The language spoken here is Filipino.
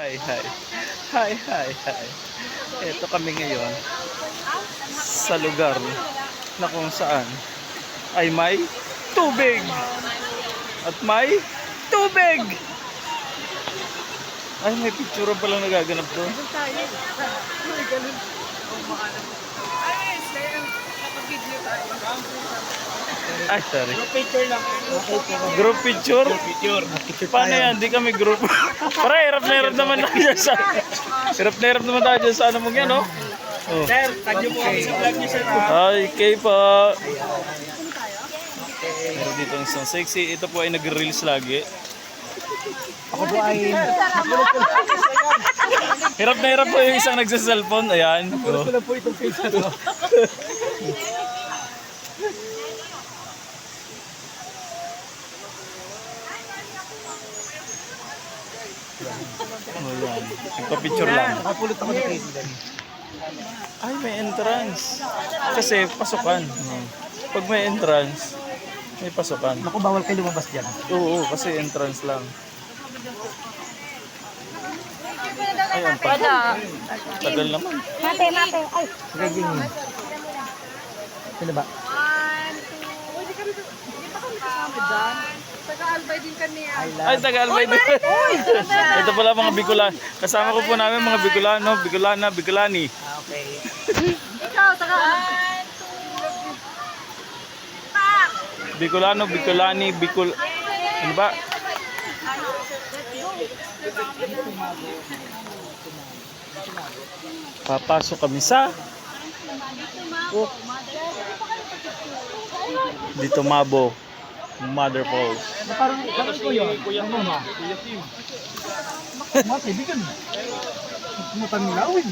Hi, hi. Hi, hi, hi. Ito kami ngayon sa lugar na kung saan ay may tubig. At may tubig! Ay, may picture pa lang nagaganap doon. Ay, sorry. Picture lang. Group picture? Picture. Paano yan? Di kami group. Para hirap na hirap naman tayo dyan sa... Hirap na hirap naman tayo dyan sa ano mong yan, oh. Oh. Sir, tag niyo po kami sa vlog niyo, sir. Hi, kay pa. Meron dito ang isang sexy. Ito po ay nag-reels lagi. Ako po ay... Hirap na hirap po yung isang nagsa-cellphone. Ayan. Oh. Ito na po itong page na to. Oh, yan. Nagpa-picture lang. Nakapulot ako sa page. Ay, may entrance. Kasi pasukan. Pag may entrance, may pasukan. Naku, bawal kayo lumabas dyan. Oo, kasi entrance lang. Ayun pa. Tagal naman. Mate, mate. Ay, Sige, Jing. Sino ba? Pwede kami, di ba kami kasama dyan? Taga-albay din kami. ah. Ay, tagal ba ito? ito pala mga Bicolan. Kasama ko po namin mga Bicolano, Bicolana, Bicolani. Ah, okay. Ikaw, taga Bicolano, Bicolani, Bicol... Ano ba? Papasok kami sa... Oh. Dito Mabo. Mother Falls. Na parang kami ko yun. Kuya mo ma. Kuya Tim. Mga kaibigan. Mutang nilawin.